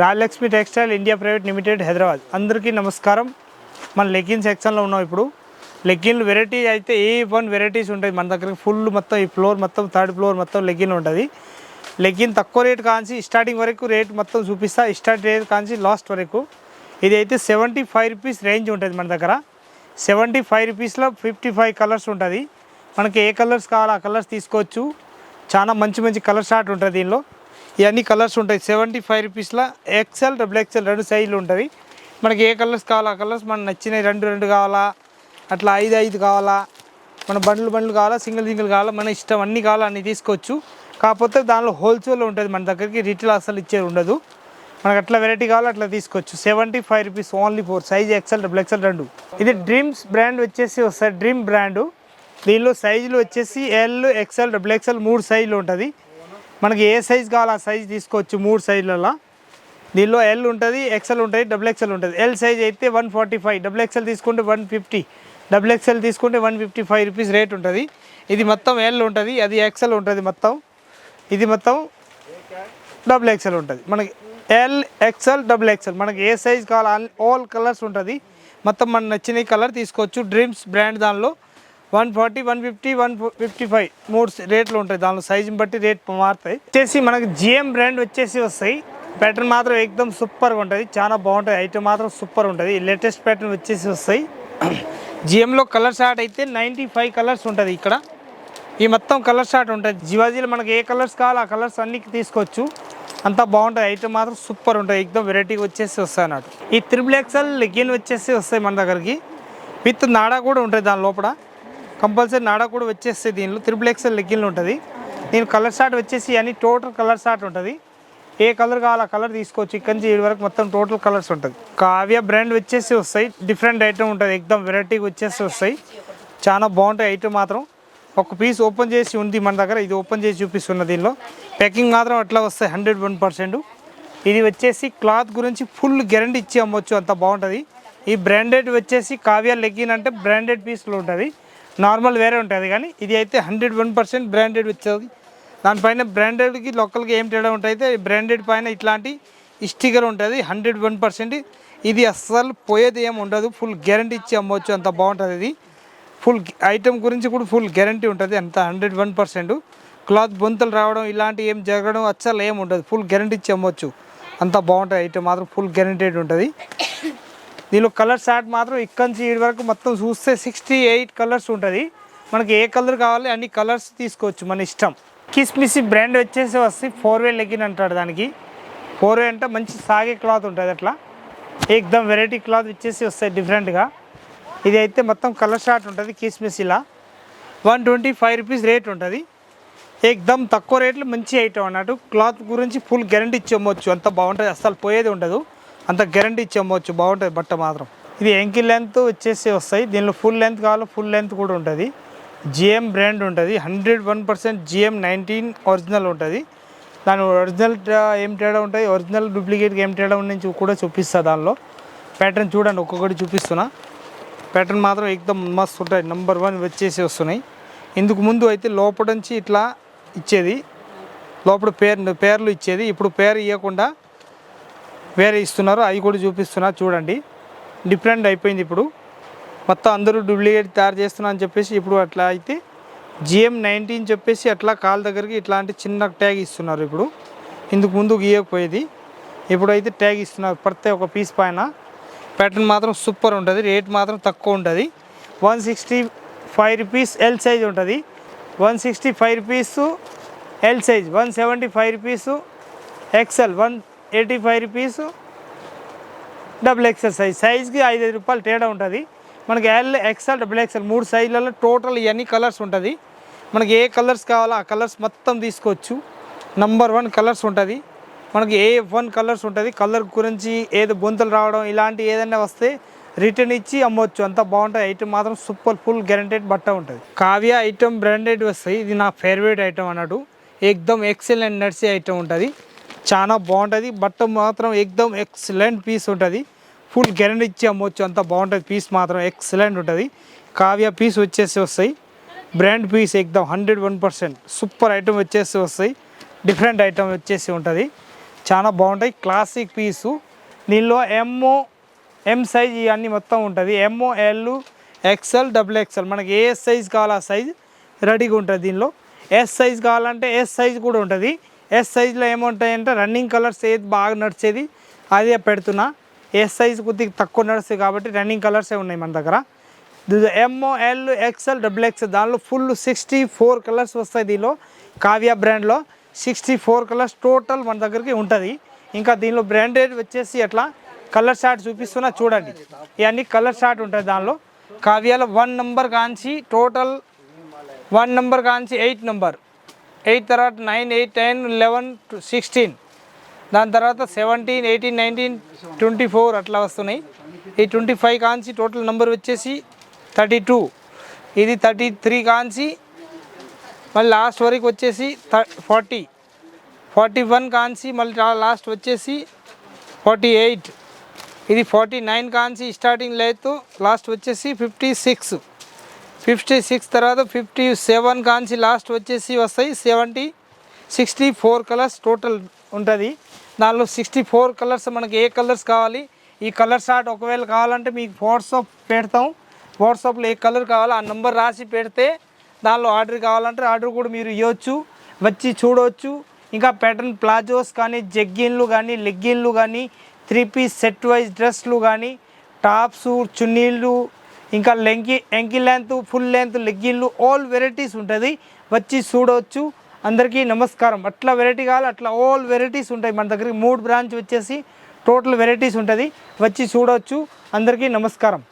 Rajalakshmi textile India private limited Hyderabad. అందరికీ నమస్కారం. మన లెగ్గిన్ సెక్షన్లో ఉన్నాం ఇప్పుడు. లెగ్గిన్లు వెరైటీ అయితే ఏ వన్ వెరైటీస్ ఉంటాయి మన దగ్గర? ఫుల్ మొత్తం ఈ ఫ్లోర్ మొత్తం థర్డ్ ఫ్లోర్ మొత్తం లెగ్గిన్ ఉంటుంది. లెగ్గిన్ తక్కువ రేట్ కాంచి స్టార్టింగ్ వరకు రేట్ మొత్తం చూపిస్తా. స్టార్ట్ రేట్ కాంచి లాస్ట్ వరకు. ఇది అయితే సెవెంటీ ఫైవ్ రూపీస్ రేంజ్ ఉంటుంది మన దగ్గర. సెవెంటీ ఫైవ్ రూపీస్లో ఫిఫ్టీ ఫైవ్ కలర్స్ ఉంటుంది. మనకి ఏ కలర్స్ కావాలో ఆ కలర్స్ తీసుకోవచ్చు. చాలా మంచి మంచి కలర్ షార్ట్ ఉంటుంది దీనిలో. ఇవన్నీ కలర్స్ ఉంటాయి. సెవెంటీ ఫైవ్ రూపీస్లో ఎక్సెల్ డబుల్ ఎక్సెల్ రెండు సైజులు ఉంటుంది మనకి ఏ కలర్స్ కావాలా ఆ కలర్స్ మనకు నచ్చినవి రెండు రెండు కావాలా అట్లా ఐదు ఐదు కావాలా మన బండ్లు బండ్లు కావాలా సింగిల్ సింగిల్ కావాలా మన ఇష్టం అన్నీ కావాలా అన్ని తీసుకోవచ్చు. కాకపోతే దానిలో హోల్సేల్ ఉంటుంది. మన దగ్గరికి రిటైల్ అసలు ఇచ్చేది ఉండదు. మనకు అట్లా వెరైటీ కావాలో అట్లా తీసుకోవచ్చు. Seventy five rupees only four size XL double XL రెండు. ఇది డ్రీమ్స్ బ్రాండ్ వచ్చేసి వస్తుంది డ్రీమ్ బ్రాండు. దీనిలో సైజులు వచ్చేసి ఎల్ ఎక్సెల్ డబుల్ ఎక్సెల్ మూడు సైజులు ఉంటుంది. మనకి ఏ సైజ్ కావాలో ఆ సైజ్ తీసుకోవచ్చు మూడు సైజులలో దీనిలో ఎల్ ఉంటుంది ఎక్సెల్ ఉంటుంది డబుల్ ఎక్సెల్ ఉంటుంది. ఎల్ సైజ్ అయితే one forty five double XL తీసుకుంటే వన్ ఫిఫ్టీ డబుల్ ఎక్సెల్ తీసుకుంటే one fifty five rupees rate ఉంటుంది. ఇది మొత్తం ఎల్ ఉంటుంది అది ఎక్సెల్ ఉంటుంది మొత్తం. ఇది మొత్తం డబుల్ ఎక్సెల్ ఉంటుంది. మనకి ఎల్ ఎక్సెల్ డబుల్ ఎక్సెల్ మనకి ఏ సైజ్ కావాలి ఆల్ కలర్స్ ఉంటుంది. మొత్తం మన నచ్చిన కలర్ తీసుకోవచ్చు. డ్రీమ్స్ బ్రాండ్ దానిలో one forty one fifty one fifty five మూడు రేట్లు ఉంటాయి. దానిలో సైజుని బట్టి రేట్ మారుతాయి. వచ్చేసి మనకి జిఎం బ్రాండ్ వచ్చేసి వస్తాయి. ప్యాటర్న్ మాత్రం ఎక్దమ్ సూపర్గా ఉంటుంది. చాలా బాగుంటుంది ఐటమ్ మాత్రం సూపర్ ఉంటుంది. లేటెస్ట్ ప్యాటర్న్ వచ్చేసి వస్తాయి. జిఎంలో కలర్ షార్ట్ అయితే నైంటీ ఫైవ్ కలర్స్ ఉంటుంది ఇక్కడ. ఈ మొత్తం కలర్ షార్ట్ ఉంటుంది. జివాజీలో మనకి ఏ కలర్స్ కావాలో ఆ కలర్స్ అన్ని తీసుకోవచ్చు. అంతా బాగుంటుంది ఐటమ్ మాత్రం సూపర్ ఉంటుంది ఎక్దమ్ వెరైటీగా వచ్చేసి వస్తాయి అన్నట్టు. ఈ త్రిబుల్ ఎక్సెల్ లెగ్గిన్ వచ్చేసి వస్తాయి మన దగ్గరికి. విత్ నాడా కూడా ఉంటుంది దాని లోపల. కంపల్సరీ నాడా కూడా వచ్చేస్తాయి దీనిలో త్రిబుల్ ఎక్సెల్ లెగ్గిన్లు ఉంటుంది. దీని కలర్ షార్ట్ వచ్చేసి అన్ని టోటల్ కలర్ షార్ట్ ఉంటుంది. ఏ కలర్ కావాలో ఆ కలర్ తీసుకోవచ్చు. ఇక్కడి నుంచి ఈ వరకు మొత్తం టోటల్ కలర్స్ ఉంటుంది. కావ్య బ్రాండ్ వచ్చేసి వస్తాయి. డిఫరెంట్ ఐటమ్ ఉంటుంది. ఎక్దమ్ వెరైటీగా వచ్చేసి వస్తాయి. చాలా బాగుంటాయి ఐటమ్ మాత్రం. ఒక పీస్ ఓపెన్ చేసి ఉంది మన దగ్గర. ఇది ఓపెన్ చేసి చూపిస్తున్న దీనిలో. ప్యాకింగ్ మాత్రం అట్లా వస్తాయి. హండ్రెడ్ వన్ పర్సెంట్ ఇది వచ్చేసి క్లాత్ గురించి ఫుల్ గ్యారంటీ ఇచ్చి అమ్మొచ్చు. అంత బాగుంటుంది. ఈ బ్రాండెడ్ వచ్చేసి కావ్య లెగ్గిన్ అంటే బ్రాండెడ్ పీస్లో ఉంటుంది. నార్మల్ వేరే ఉంటుంది కానీ ఇది అయితే హండ్రెడ్ వన్ పర్సెంట్ బ్రాండెడ్ వచ్చేది దానిపైన బ్రాండెడ్కి లోకల్కి ఏం తేడా ఉంటుంది అయితే బ్రాండెడ్ పైన ఇట్లాంటి స్టిక్కర్ ఉంటుంది హండ్రెడ్ వన్ పర్సెంట్. ఇది అస్సలు పోయేది ఏమి ఉండదు ఫుల్ గ్యారంటీ ఇచ్చి అమ్మవచ్చు అంత బాగుంటుంది ఇది. ఫుల్ ఐటెం గురించి కూడా ఫుల్ గ్యారంటీ ఉంటుంది అంత హండ్రెడ్ వన్ పర్సెంట్. క్లాత్ బొంతలు రావడం ఇలాంటి ఏం జరగడం అచ్చలు ఏం ఉండదు ఫుల్ గ్యారంటీ ఇచ్చి అమ్మవచ్చు అంత బాగుంటుంది ఐటమ్ మాత్రం ఫుల్ గ్యారంటీడ్ ఉంటుంది. దీనిలో కలర్ షార్ట్ మాత్రం ఇక్కడి నుంచి ఇటు వరకు మొత్తం చూస్తే సిక్స్టీ ఎయిట్ కలర్స్ ఉంటుంది. మనకి ఏ కలర్ కావాలి అన్ని కలర్స్ తీసుకోవచ్చు మన ఇష్టం. కిస్మిసి బ్రాండ్ వచ్చేసి వస్తే ఫోర్ వే లెగ్గిన్ అంటాడు దానికి. ఫోర్ వే అంటే మంచి సాగే క్లాత్ ఉంటుంది అట్లా. ఎక్దమ్ వెరైటీ క్లాత్ వచ్చేసి వస్తాయి డిఫరెంట్గా ఇది అయితే మొత్తం కలర్ షార్ట్ ఉంటుంది కిస్మిస్ ఇలా. One twenty five rupees rate ఉంటుంది. ఎక్దమ్ తక్కువ రేట్లు మంచి ఐటమ్ అన్నట్టు. క్లాత్ గురించి ఫుల్ గ్యారంటీ ఇచ్చి అమ్మవచ్చు అంత బాగుంటుంది. అస్సలు పోయేది ఉండదు. అంత గ్యారంటీ ఇచ్చి అమ్మవచ్చు బాగుంటుంది బట్ట మాత్రం. ఇది ఎంకిల్ లెంత్ వచ్చేసి వస్తాయి. దీనిలో ఫుల్ లెంత్ కావాలో ఫుల్ లెంత్ కూడా ఉంటుంది. జిఎం బ్రాండ్ ఉంటుంది. Hundred one percent GM nineteen original ఉంటుంది. దాని ఒరిజినల్ ఏం తేడా ఉంటుంది ఒరిజినల్ డూప్లికేట్కి ఏం తేడా నుంచి కూడా చూపిస్తా దానిలో. ప్యాటర్న్ చూడండి ఒక్కొక్కటి చూపిస్తున్నా. ప్యాటర్న్ మాత్రం ఎక్దమ్ మస్తు ఉంటాయి. నెంబర్ వన్ వచ్చేసి వస్తున్నాయి. ఇందుకు ముందు అయితే లోపల నుంచి ఇట్లా ఇచ్చేది. లోపల పేర్ పేర్లు ఇచ్చేది. ఇప్పుడు పేరు ఇవ్వకుండా వేరే ఇస్తున్నారు అవి కూడా చూపిస్తున్నారు చూడండి. డిఫరెంట్ అయిపోయింది ఇప్పుడు. మొత్తం అందరూ డూప్లికేట్ తయారు చేస్తున్నా అని చెప్పేసి ఇప్పుడు అట్లా అయితే జిఎం నైన్టీన్ చెప్పేసి అట్లా కాల్ దగ్గరికి ఇట్లాంటి చిన్న ట్యాగ్ ఇస్తున్నారు ఇప్పుడు. ఇందుకు ముందు గీయకపోయేది. ఇప్పుడైతే ట్యాగ్ ఇస్తున్నారు. ప్రతి ఒక పీస్ పైన. ప్యాటర్న్ మాత్రం సూపర్ ఉంటుంది. రేట్ మాత్రం తక్కువ ఉంటుంది. One sixty five rupees L size ఉంటుంది. One sixty five rupees L size. One seventy five rupees XL one eighty five rupees. Double XL size size ఐదు ఐదు రూపాయలు తేడా ఉంటుంది. మనకి ఎల్ ఎక్సెల్ డబుల్ ఎక్సెల్ మూడు సైజులలో టోటల్ ఇవన్నీ కలర్స్ ఉంటుంది. మనకి ఏ కలర్స్ కావాలో ఆ కలర్స్ మొత్తం తీసుకోవచ్చు. నంబర్ వన్ కలర్స్ ఉంటుంది. మనకి ఏ వన్ కలర్స్ ఉంటుంది. కలర్ గురించి ఏదో బొంతలు రావడం ఇలాంటి ఏదైనా వస్తే రిటర్న్ ఇచ్చి అమ్మవచ్చు అంత బాగుంటుంది. ఐటమ్ మాత్రం సూపర్ ఫుల్ గ్యారంటెడ్ బట్ట ఉంటుంది. కావ్య ఐటమ్ బ్రాండెడ్ వస్తాయి ఇది నా ఫేవరెట్ ఐటమ్ అన్నట్టు. ఎక్దమ్ ఎక్సలెంట్ నడిచే ఐటమ్ ఉంటుంది. చాలా బాగుంటుంది. బట్ట మాత్రం ఎక్దమ్ ఎక్సలెంట్ పీస్ ఉంటుంది. ఫుల్ గ్యారెంటీ ఇచ్చి అమ్మొచ్చు. అంత బాగుంటుంది పీస్ మాత్రం. ఎక్సలెంట్ ఉంటుంది. కావ్య పీస్ వచ్చేసి వస్తాయి. Brand piece ఎక్దమ్ hundred one percent. Super item వచ్చేసి వస్తాయి. డిఫరెంట్ ఐటమ్ వచ్చేసి ఉంటుంది. చాలా బాగుంటాయి. Classic piece. దీనిలో ఎమ్ఓ ఎం సైజ్ ఇవన్నీ మొత్తం ఉంటుంది. ఎమ్ఓ ఎల్ ఎక్సెల్ డబుల్ ఎక్సెల్ మనకి ఏ సైజ్ కావాలో ఆ సైజ్ రెడీగా ఉంటుంది దీనిలో. ఎస్ సైజ్ కావాలంటే ఎస్ సైజ్ కూడా ఉంటుంది. ఎస్ సైజ్లో ఏముంటాయంటే రన్నింగ్ కలర్స్ ఏది బాగా నడిచేది అదే పెడుతున్నా. ఎస్ సైజ్ కొద్దిగా తక్కువ నడుస్తుంది కాబట్టి రన్నింగ్ కలర్సే ఉన్నాయి మన దగ్గర. ఎంఓ ఎల్ ఎక్స్ఎల్ డబుల్ ఎక్స్ దానిలో ఫుల్ సిక్స్టీ ఫోర్ కలర్స్ వస్తాయి దీనిలో. కావ్య బ్రాండ్లో సిక్స్టీ ఫోర్ కలర్స్ టోటల్ మన దగ్గరికి ఉంటుంది. ఇంకా దీనిలో బ్రాండెడ్ వచ్చేసి ఎట్లా? కలర్ షార్ట్ చూపిస్తున్నా చూడండి. ఇవన్నీ కలర్ షార్ట్ ఉంటుంది దానిలో. కావ్యాలో one number Kanchi total one number Kanchi eight number eight తర్వాత nine eight ten eleven sixteen. దాని తర్వాత seventeen eighteen nineteen twenty four అట్లా వస్తున్నాయి. ఈ twenty five Kanchi total number వచ్చేసి థర్టీ టూ. ఇది థర్టీ త్రీ కాంచి మళ్ళీ లాస్ట్ వరకు వచ్చేసి ఫార్టీ. ఫార్టీ వన్ కాన్సి మళ్ళీ లాస్ట్ వచ్చేసి ఫార్టీ ఎయిట్. ఇది ఫార్టీ నైన్ కాంచి స్టార్టింగ్ లేదు లాస్ట్ వచ్చేసి ఫిఫ్టీ సిక్స్. ఫిఫ్టీ సిక్స్ తర్వాత ఫిఫ్టీ సెవెన్ కాంచి లాస్ట్ వచ్చేసి వస్తాయి. Seventy sixty four colours total ఉంటుంది. దానిలో సిక్స్టీ ఫోర్ కలర్స్ మనకి ఏ కలర్స్ కావాలి? ఈ కలర్ షార్ట్ ఒకవేళ కావాలంటే మీకు వాట్సాప్ పెడతాం. వాట్సాప్లో ఏ కలర్ కావాలో ఆ నెంబర్ రాసి పెడితే దానిలో ఆర్డర్ కావాలంటే ఆర్డర్ కూడా మీరు ఇవ్వచ్చు వచ్చి చూడవచ్చు ఇంకా ప్యాటర్న్ ప్లాజోస్ కానీ జగ్గిన్లు కానీ లెగ్గిన్లు కానీ త్రీ పీస్ సెట్ వైజ్ డ్రెస్లు కానీ టాప్స్ చున్నీళ్ళు ఇంకా లెంకి ఎంకి లెంత్ ఫుల్ లెంత్ లెగ్గిన్లు ఆల్ వెరైటీస్ ఉంటుంది. వచ్చి చూడవచ్చు అందరికీ నమస్కారం. అట్లా వెరైటీ కావాలి అట్లా ఆల్ వెరైటీస్ ఉంటాయి. మన దగ్గరికి మూడు బ్రాంచ్ వచ్చేసి టోటల్ వెరైటీస్ ఉంటుంది. వచ్చి చూడవచ్చు అందరికీ నమస్కారం.